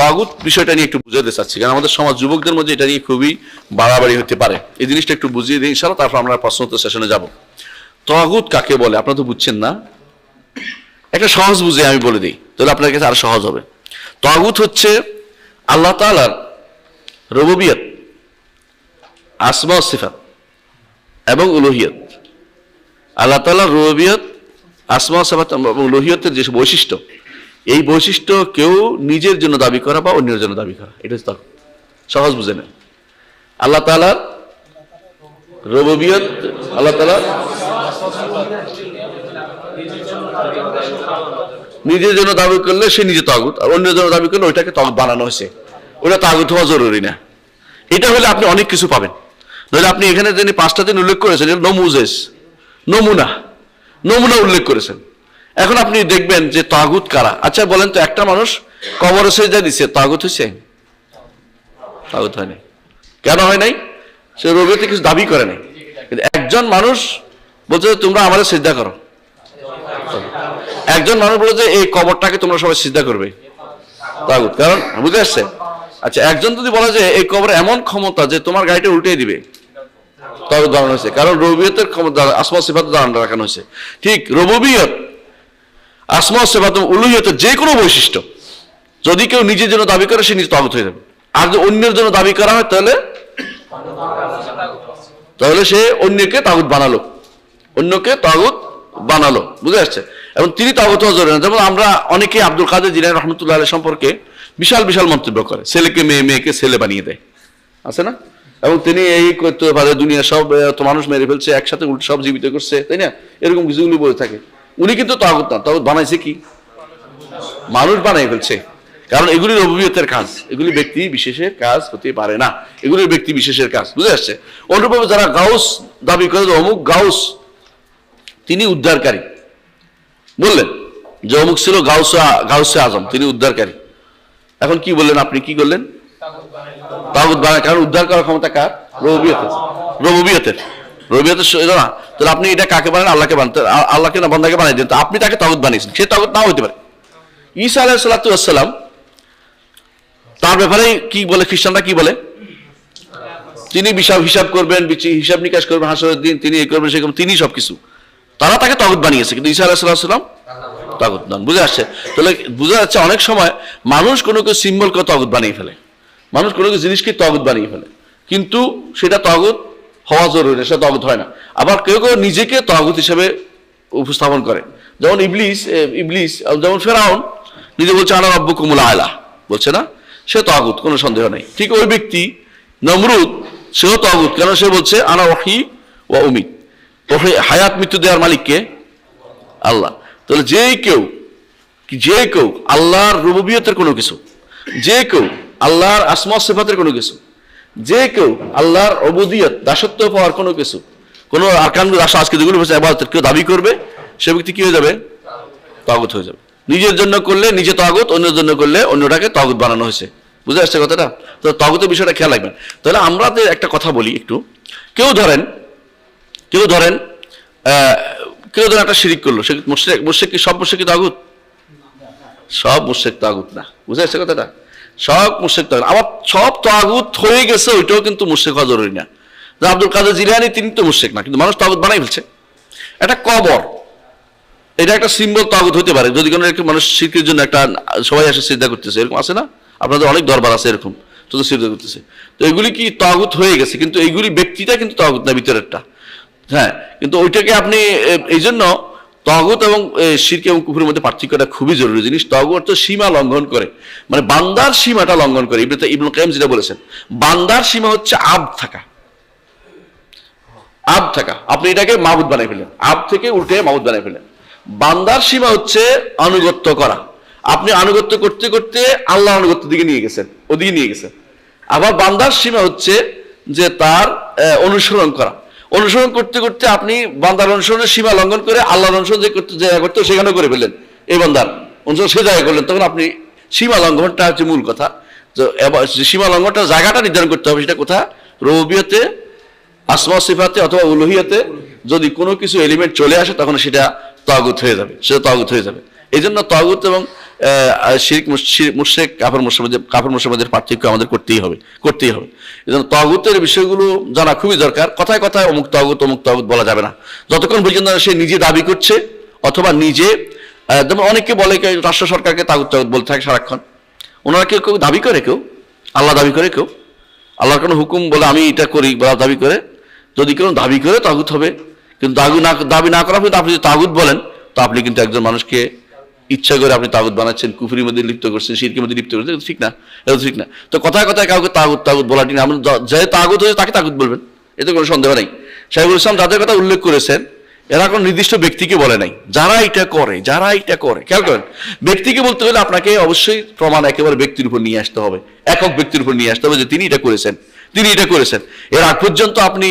তাগুত বিষয়টা নিয়ে একটু বুঝাতে চাচ্ছি, কারণ আমাদের সমাজ যুবকদের মধ্যে এটা নিয়ে খুবই বাড়াবাড়ি হতে পারে। এই জিনিসটা একটু বুঝিয়ে দিই ইনশাল্লাহ তারপর আমরা প্রশ্নোত্তর সেশনে যাব। তাগুত কাকে বলে? আপনারা তো বুঝছেন না। একটা সহজ বুঝে আমি বলে দিই, তাহলে আপনার কাছে আরও সহজ হবে। তাগুত হচ্ছে আল্লাহ তাআলার রববিয়ত, আসমা সিফাত এবং উলুহিয়ত। আল্লাহ তাআলার রববিয়ত, আসমা সিফাত এবং উলুহিয়তের যে বৈশিষ্ট্য এই বৈশিষ্ট্য কেউ নিজের জন্য দাবি করা বা অন্যের জন্য দাবি করা। এটা হচ্ছে সহজ বুঝে নেন। আল্লাহ তাআলার রববিয়ত, আল্লাহ তাআলা নিজের জন্য দাবি করলে সে নিজে তাগুত আর অন্যের জন্য দাবি করলে ওইটাকে তাগুত বানানো হয়েছে। ওটা তাগুত হওয়া জরুরি না। এটা হলে আপনি অনেক কিছু পাবেন। নইলে আপনি এখানে যিনি পাঁচটা দিন উল্লেখ করেছেন নমুজেস। নমুনা। নমুনা উল্লেখ করেছেন। এখন আপনি দেখবেন যে তাগুত কারা? আচ্ছা বলেন তো, একটা মানুষ কবর সেজদা দিছে, তাগুত হয়েছে তাগুত হয়নি কেন হয় নাই? সে রবিতে কিছু দাবি করে নাই। কিন্তু একজন মানুষ বলছে তোমরা আমাদের সিদ্ধা করো। একজন মানুষ বলে যে, এই কবরটাকে তোমরা সবাই সিদ্ধা করবে। তাগুত, কারণ বুঝে আসছে? আচ্ছা একজন যদি বলে যে, এই কবরে এমন ক্ষমতা যে তোমার গাড়িটা উল্টে দিবে। তাগুত বানানো হয়েছে। কারণ রবিয়তের ক্ষমতা, আসমা সিফাত দাঁড়ানো রাখানো হয়েছে। ঠিক রববিয়ত আসমা এবং উলুহিয়তের যে কোনো বৈশিষ্ট্য। যদি কেউ নিজের জন্য দাবি করে, সে নিজে তাগুত হয়ে যাবে। আর যদি অন্যের জন্য দাবি করা হয়, তাহলে তাহলে সে অন্যকে তাগুত বানালো। অন্যকে তাগুত বানালো। বুঝে আসছে এবং তিনি তাগুত হওয়া জরুরি না। যেমন আমরা অনেকে আব্দুল কাদের জিলানি রহমতুল্লাহ সম্পর্কে বিশাল বিশাল মন্তব্য করে। ছেলেকে, মেয়ে, মেয়েকে ছেলে বানিয়ে দেয়। আছে না? এবং তিনি এই করতে পারে দুনিয়া সব মানুষ মেরে ফেলছে, একসাথে উল্টো সব জীবিত করছে, তাই না? এরকম কিছুগুলি বলে থাকে। উনি কিন্তু তাগুত না, তাগুত বানাইছে কি? মানুষ বানাই ফেলছে। কারণ এগুলি রবীয়তের কাজ, এগুলি ব্যক্তি বিশেষের কাজ হতে পারে না। এগুলি ব্যক্তি বিশেষের কাজ, বুঝে আসছে? অনুরূপভাবে যারা গাউস দাবি করে অমুক গাউস, তিনি উদ্ধারকারী। বললেন যে অমুক ছিল গাউসে গাউসে আজম, তিনি উদ্ধারকারী। এখন কি বললেন আপনি, কি করলেন? তাগুত বানায় কারণ উদ্ধার করার ক্ষমতা কার? রবিয়তের রবিয়তের রবিয়তের স- না তাহলে আপনি এটা কাকে বানান? আল্লাহকে বানান। তো আ- আল্লাহকে না, বান্দাকে বানাই দেন। আপনি তাকে তাগুত বানিয়েছেন। সে তাগুত নাও হতে পারে। ঈসা আলাহ সাল্লাতাম তার ব্যাপারে কি বলে? খ্রিস্টানরা কি বলে? তিনি হিসাব হিসাব করবেন হিসাব নিকাশ করবেন দিন তিনি এই করবেন তিনি সবকিছু। তারা তাকে তগত বানিয়েছে, কিন্তু ঈসা আলাহ সাল্লাম তগত নন। বুঝে আসছে তাহলে বুঝা যাচ্ছে অনেক সময় মানুষ কোনো কিছু সিম্বলকে তগত বানিয়ে ফেলে। মানুষ কোনো জিনিসকে তগত বানিয়ে ফেলে। কিন্তু সেটা তগত হওয়া জরুরি, সেটা তগত হয় না। আবার কেউ কেউ নিজেকে তগত হিসেবে উপস্থাপন করে যেমন ইবলিস ইবলিস যেমন ফেরাউন, নিজে বলছে, আনা রব্বু কুমুল আয়লা বলছে না? সে তাগুত, কোনো সন্দেহ নেই। ঠিক ওই ব্যক্তি, নমরুদ, সেও তাগুত। কেন সে বলছে, আনা ওহি ও উমিদ ওহি হায়াত মৃত্যু দেওয়ার মালিককে আল্লাহ। তাহলে যে কেউ যে কেউ আল্লাহর রুবিয়তের কোনো কিছু, যে কেউ আল্লাহর আসমা সিফাতের কোনো কিছু যে কেউ আল্লাহর অবদিয়ত, দাসত্ব পাওয়ার কোনো কিছু, কোনো আরকান দাস আজকে যেগুলো বলছে, আবাদতের কেউ দাবি করবে, সে ব্যক্তি কি হয়ে যাবে? তাগত হয়ে যাবে। নিজের জন্য করলে নিজে তাগত, অন্যের জন্য করলে অন্যটাকে তাগত বানানো হয়েছে। বুঝে আসছে কথাটা? তো তাগতের বিষয়টা খেয়াল রাখবেন। তাহলে আমরা তো একটা কথা বলি একটু, কেউ ধরেন কেউ ধরেন কেউ ধরেন একটা শিরিক করল, সে মুর্শেক মুর্শেক কি সব মুর্শেক কি তাগুত? সব মুর্শেক তাগুত না। বুঝে আসছে কথাটা? সব মুর্শেক তাগুত আবার সব তাগুত হয়ে গেছে, ওইটাও কিন্তু মুর্শেক হওয়া জরুরি না। যে আব্দুল কাদের জিলানি, তিনি তো মুর্শেক না, কিন্তু মানুষ তাগুত বানাই ফেলছে। একটা কবর, এটা একটা সিম্বল তাগুত হতে পারে। যদি কোনো একটা মানুষ শিল্পের জন্য একটা, সবাই আসে সিদ্ধা করতেছে, এরকম আছে না? আপনাদের অনেক দরবার আছে এরকম, তো সিদ্ধা করতেছে। তো এগুলি কি তাগুত হয়ে গেছে? কিন্তু এইগুলি ব্যক্তিটা কিন্তু তাগুত না, ভিতরেরটা। হ্যাঁ কিন্তু ওইটাকে আপনি এই জন্য তগত এবং শিরক এবং কুকুরের মধ্যে পার্থক্যটা খুবই জরুরি জিনিস। তগত তো সীমা লঙ্ঘন করে। মানে বান্দার সীমাটা লঙ্ঘন করে। ইবনে ইবনুল কাইম যেটা বলেছেন, বান্দার সীমা হচ্ছে আব থাকা। আব থাকা। আপনি এটাকে মাবুদ বানাই ফেলেন আব থেকে উল্টে মাবুদ বানাই ফেলেন বান্দার সীমা হচ্ছে আনুগত্য করা। আপনি আনুগত্য করতে করতে আল্লাহ আনুগত্য দিকে নিয়ে গেছেন, ওদিকে নিয়ে গেছেন। আবার বান্দার সীমা হচ্ছে যে তার অনুসরণ করা। অনুসরণ করতে করতে আপনি বান্দার অনুসরণের সীমা লঙ্ঘন করে আল্লাহর অনুসরণ যে করতে জায়গা করতে সেখানে করে ফেললেন। এই বান্দার অনুসরণ সে জায়গা করলেন। তখন আপনি সীমা লঙ্ঘনটা হচ্ছে মূল কথা। তো সীমা লঙ্ঘনটা জায়গাটা নির্ধারণ করতে হবে সেটা কোথা রবিয়তে আসমা সিফাতে অথবা উলুহিয়াতে যদি কোনো কিছু এলিমেন্ট চলে আসে, তখন সেটা তাগুত হয়ে যাবে। সেটা তাগুত হয়ে যাবে। এই জন্য তাগুত এবং কাপড় মুসলমানদের কাপড় মুসলমানদের পার্থক্য আমাদের করতেই হবে করতেই হবে। এই জন্য তগুতের বিষয়গুলো জানা খুবই দরকার। কথায় কথায় অমুক তগুত অমুক তগুত বলা যাবে না। যতক্ষণ পর্যন্ত সে নিজে দাবি করছে অথবা নিজে যেমন অনেকে বলে রাষ্ট্র সরকারকে তাগুত তাগুত বলতে থাকে সারাক্ষণ। ওনারা কেউ কেউ দাবি করে কেউ, আল্লাহ দাবি করে কেউ। আল্লাহর কোনো হুকুম বলে আমি এটা করি বা দাবি করে। যদি কেউ দাবি করে তাগুত হবে। কিন্তু দাবি না দাবি না করা পর্যন্ত আপনি যদি তাগুত বলেন, তো আপনি কিন্তু একজন মানুষকে ইচ্ছা করে আপনি তাগুত বানাচ্ছেন, কুফুরির মধ্যে লিপ্ত করছেন, শিরকের মধ্যে লিপ্ত করছেন ঠিক না, এটা ঠিক না। তো কথায় কথায় কাউকে তাগুত তাগুত বলাটি না আপনি যে তাগুত হয়েছে তাকে তাগুত বলবেন এতে কোনো সন্দেহ নেই। শাহিবুল ইসলাম যাদের কথা উল্লেখ করেছেন, এরা কোনো নির্দিষ্ট ব্যক্তিকে বলে নাই। যারা এটা করে, যারা এটা করে, খেয়াল করেন, ব্যক্তিকে বলতে হলে আপনাকে অবশ্যই প্রমাণ একেবারে ব্যক্তির উপর নিয়ে আসতে হবে, একক ব্যক্তির উপর নিয়ে আসতে হবে যে তিনি এটা করেছেন। তিনি এটা করেছেন। এর আগ পর্যন্ত আপনি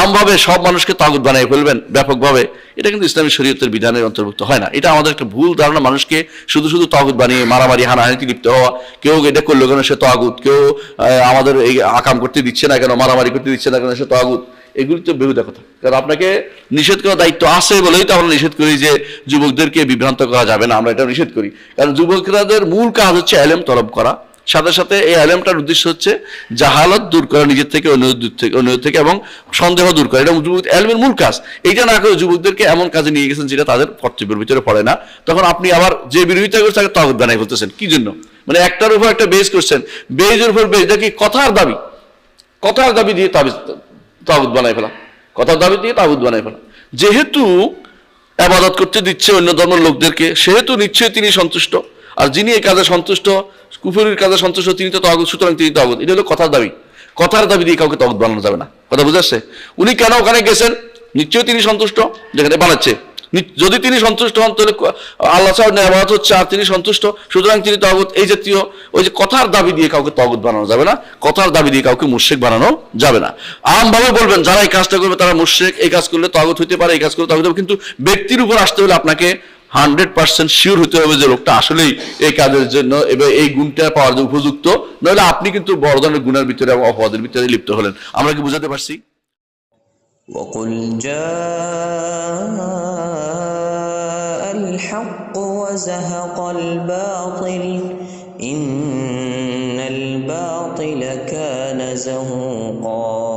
আমভাবে সব মানুষকে তাগুত বানিয়ে ফেলবেন, ব্যাপকভাবে। এটা কিন্তু ইসলামী শরীয়তের বিধানের অন্তর্ভুক্ত হয় না। এটা আমাদের একটা ভুল ধারণা। মানুষকে শুধু শুধু তাগুত বানিয়ে মারামারি, হানাহানিতে লিপ্ত হওয়া, কেউ এটা করল কেন সে তাগুত, কেউ আমাদের এই আকাম করতে দিচ্ছে না কেন, মারামারি করতে দিচ্ছে না কেন সে তাগুত, এগুলি তো বেহুদা কথা। কারণ আপনাকে নিষেধ করার দায়িত্ব আছে বলেই তো আমরা নিষেধ করি যে যুবকদেরকে বিভ্রান্ত করা যাবে না। আমরা এটা নিষেধ করি। কারণ যুবকরাদের মূল কাজ হচ্ছে এলেম তলব করা। সাথে সাথে এই আলেমটার উদ্দেশ্য হচ্ছে জাহালত দূর করা, নিজের থেকে দূর থেকে অন্য থেকে এবং সন্দেহ দূর করা। এটা যুবক এলমের মূল কাজ। এইটা না করে যুবকদেরকে এমন কাজে নিয়ে গেছেন যেটা তাদের কর্তব্যের ভিতরে পড়ে না। তখন আপনি আবার যে বিরোধিতা করছেন, তাকে তগত বানাই ফেলতেছেন। কি জন্য? মানে একটার উপর একটা বেজ করছেন। বেজের উপর বেজ দেখি কথার দাবি? কথার দাবি দিয়ে তাবিজ তাগুত বানাই ফেলা। কথার দাবি দিয়ে তাগুত বানাই ফেলা। যেহেতু আবাদত করতে দিচ্ছে অন্য ধর্মের লোকদেরকে, সেহেতু নিশ্চয়ই তিনি সন্তুষ্ট। আর যিনি এই কাজে সন্তুষ্ট কুফুরির কাজে সন্তুষ্ট, তিনি তো তাগুত সুতরাং তিনি তাগুত এটা হলো কথার দাবি। কথার দাবি দিয়ে কাউকে তাগুত বানানো যাবে না। কথা বুঝাচ্ছে উনি কেন ওখানে গেছেন? নিশ্চয়ই তিনি সন্তুষ্ট, যেখানে বানাচ্ছে। যদি তিনি সন্তুষ্ট হন, তাহলে আল্লাহ সাহেব নেয়ামত হচ্ছে, আর তিনি সন্তুষ্ট, সুতরাং তিনি তগত এই জাতীয় ওই যে কথার দাবি দিয়ে কাউকে তগত বানানো যাবে না, কথার দাবি দিয়ে কাউকে মুর্শেক বানানো যাবে না। আমভাবে বলবেন, যারা এই কাজটা করবে, তারা মুর্শেক এই কাজ করলে তগত হইতে পারে, এই কাজ করলে তগত হবে। কিন্তু ব্যক্তির উপর আসতে হলে আপনাকে হান্ড্রেড পার্সেন্ট শিওর হতে হবে যে লোকটা আসলেই এই কাজের জন্য এবার এই গুণটা পাওয়ার জন্য উপযুক্ত নইলে আপনি কিন্তু বড় ধরনের গুণের ভিতরে এবং অপরাধের ভিতরে লিপ্ত হলেন আমরা কি বুঝাতে পারছি وقل جاء الحق وزهق الباطل إن الباطل كان زهوقا